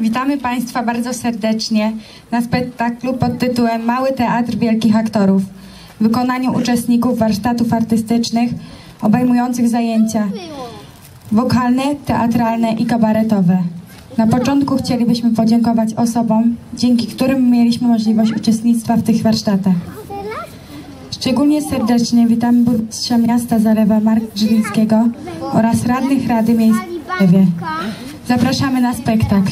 Witamy Państwa bardzo serdecznie na spektaklu pod tytułem Mały Teatr Wielkich Aktorów w wykonaniu uczestników warsztatów artystycznych obejmujących zajęcia wokalne, teatralne i kabaretowe. Na początku chcielibyśmy podziękować osobom, dzięki którym mieliśmy możliwość uczestnictwa w tych warsztatach. Szczególnie serdecznie witamy burmistrza miasta Zalewa Mark Żylińskiego oraz radnych Rady Miejskiej w Zapraszamy na spektakl.